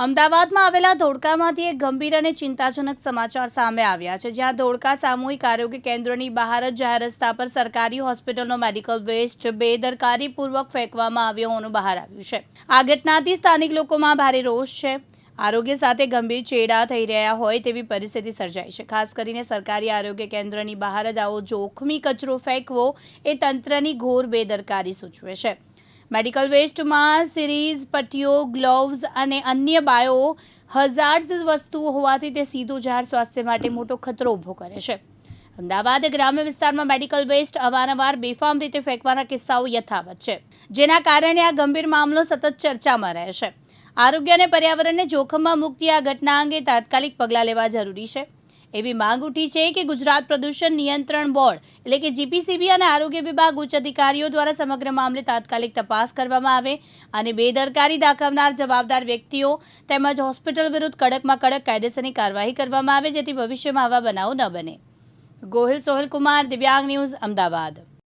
અમદાવાદમાં આવેલા ધોળકામાંથી એક ગંભીર અને ચિંતાજનક સમાચાર સામે આવ્યા છે, જ્યાં ધોળકા સામૂહિક આરોગ્ય કેન્દ્રની બહાર જ જાહેર રસ્તા પર સરકારી હોસ્પિટલનો મેડિકલ વેસ્ટ બેદરકારીપૂર્વક ફેંકવામાં આવ્યો હોવાનું બહાર આવ્યું છે. આ ઘટનાથી સ્થાનિક લોકોમાં ભારે રોષ છે. આરોગ્ય સાથે ગંભીર ચેડા થઈ રહ્યા હોય તેવી પરિસ્થિતિ સર્જાઈ છે. ખાસ કરીને સરકારી આરોગ્ય કેન્દ્રની બહાર જ આવો જોખમી કચરો ફેંકવો એ તંત્રની ઘોર બેદરકારી સૂચવે છે. મેડિકલ વેસ્ટમાં સિરીઝ, પટ્ટીઓ, ગ્લોવ્સ અને અન્ય બાયો હઝાર્ડ વસ્તુઓ હોવાથી તે સીધું જાહેર સ્વાસ્થ્ય માટે મોટો ખતરો ઊભો કરે છે. અમદાવાદ ગ્રામ્ય વિસ્તારમાં મેડિકલ વેસ્ટ અવારનવાર બેફામ રીતે ફેંકવાના કિસ્સાઓ યથાવત છે, જેના કારણે આ ગંભીર મામલો સતત ચર્ચામાં રહે છે. આરોગ્ય અને પર્યાવરણને જોખમમાં મુક્તિ આ ઘટના અંગે તાત્કાલિક પગલાં લેવા જરૂરી છે. એવી માંગ ઉઠી છે કે ગુજરાત પ્રદૂષણ નિયંત્રણ બોર્ડ એટલે કે જીપીસીબી અને આરોગ્ય વિભાગ ઉચ્ચ અધિકારીઓ દ્વારા સમગ્ર મામલે તાત્કાલિક તપાસ કરવામાં આવે અને બેદરકારી દાખવનાર જવાબદાર વ્યક્તિઓ તેમજ હોસ્પિટલ વિરુદ્ધ કડકમાં કડક કાયદેસરની કાર્યવાહી કરવામાં આવે જેથી ભવિષ્યમાં આવા બનાવો ન બને. ગોહિલ સોહેલ કુમાર દિવ્યાંગ ન્યૂઝ, અમદાવાદ.